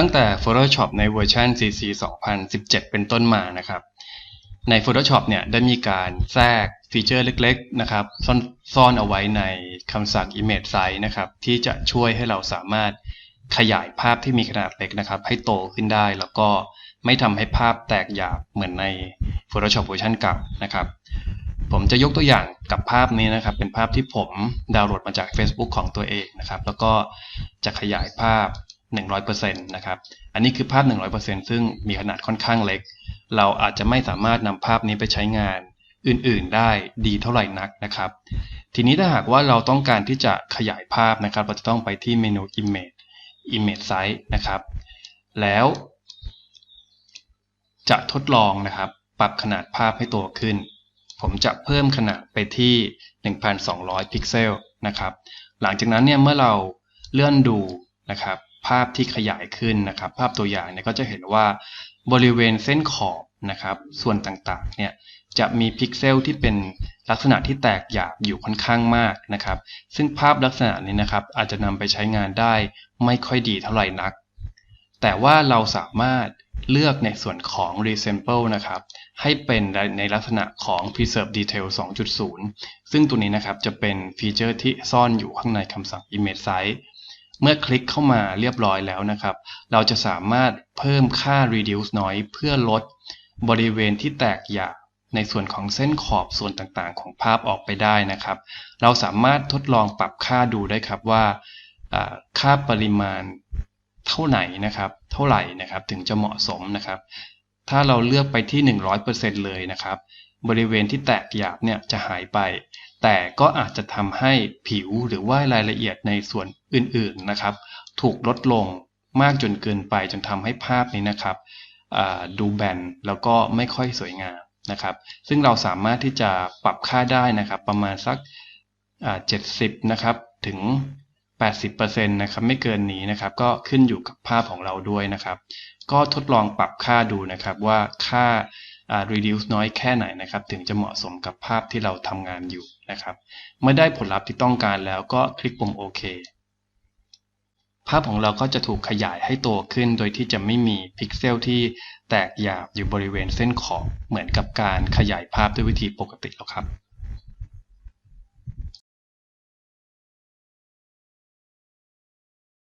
ตั้งแต่ Photoshop ในเวอร์ชัน CC 2017 เป็นต้นมานะครับ ใน Photoshop เนี่ยได้มีการแทรกฟีเจอร์เล็กๆนะครับซ่อนซ่อนเอาไว้ในคำสั่ง Image Size นะครับที่จะช่วยให้เราสามารถขยายภาพที่มีขนาดเล็กนะครับ ให้โตขึ้นได้แล้วก็ไม่ทำให้ภาพแตกหยาบเหมือนใน Photoshop เวอร์ชันเก่านะครับ ผมจะยกตัวอย่างกับภาพนี้นะครับ เป็นภาพที่ผมดาวน์โหลดมาจาก Facebook ของตัวเองนะครับ แล้วก็จะขยายภาพ 100%นะครับ อันนี้คือภาพ 100%ซึ่งมีขนาดค่อนข้างเล็ก เราอาจจะไม่สามารถนำภาพนี้ไปใช้งานอื่นๆได้ดีเท่าไหร่นักนะครับ ทีนี้ถ้าหากว่าเราต้องการที่จะขยายภาพนะครับ เราจะต้องไปที่เมนู Image Image Size นะครับ แล้ว จะทดลองนะครับ ปรับขนาดภาพให้โตขึ้น ผมจะเพิ่มขนาดไปที่ 1200 พิกเซลนะครับ หลังจากนั้นเนี่ยเมื่อเราเลื่อนดูนะครับ ภาพที่ขยายขึ้นนะครับ ภาพตัวอย่างเนี่ยก็จะเห็นว่าบริเวณเส้นขอบนะครับ ส่วนต่างๆเนี่ยจะมีพิกเซลที่เป็นลักษณะที่แตกหยาบอยู่ค่อนข้างมากนะครับ ซึ่งภาพลักษณะนี้นะครับ อาจจะนำไปใช้งานได้ไม่ค่อยดีเท่าไหร่นัก แต่ว่าเราสามารถเลือกในส่วนของ Resample นะครับ ให้เป็นในลักษณะของ Preserve Detail 2.0 ซึ่งตัวนี้นะครับจะเป็นฟีเจอร์ที่ซ่อนอยู่ข้างในคำสั่ง Image Size เมื่อคลิกเข้ามาเรียบร้อยแล้วนะครับ เราจะสามารถเพิ่มค่า Reduce Noise เพื่อลดบริเวณที่แตกหยาบในส่วนของเส้นขอบส่วนต่างๆ ของภาพออกไปได้นะครับ เราสามารถทดลองปรับค่าดูได้ครับว่าค่าปริมาณเท่าไหร่นะครับ เท่าไหร่นะครับถึงจะเหมาะสมนะครับ ถ้าเราเลือกไปที่ 100%เลยนะครับ บริเวณที่แตกหยาบเนี่ยจะหายไป แต่ก็อาจจะทำให้ผิวหรือว่ารายละเอียดในส่วนอื่นๆนะครับ ถูกลดลงมากจนเกินไปจนทำให้ภาพนี้นะครับดูแบนแล้วก็ไม่ค่อยสวยงามนะครับ ซึ่งเราสามารถที่จะปรับค่าได้นะครับประมาณสัก70นะครับถึง 80%นะครับไม่เกินนี้นะครับ ก็ขึ้นอยู่กับภาพของเราด้วยนะครับ ก็ทดลองปรับค่าดูนะครับว่าค่า reduce น้อยแค่ไหนนะครับ ถึงจะเหมาะสมกับภาพที่เราทำงานอยู่นะครับ เมื่อได้ผลลัพธ์ที่ต้องการแล้วก็คลิกปุ่มโอเคภาพของเราก็จะถูกขยายให้โตขึ้น โดยที่จะไม่มีพิกเซลที่แตกหยาบอยู่บริเวณเส้นขอบเหมือนกับการขยายภาพด้วยวิธีปกติแล้วครับ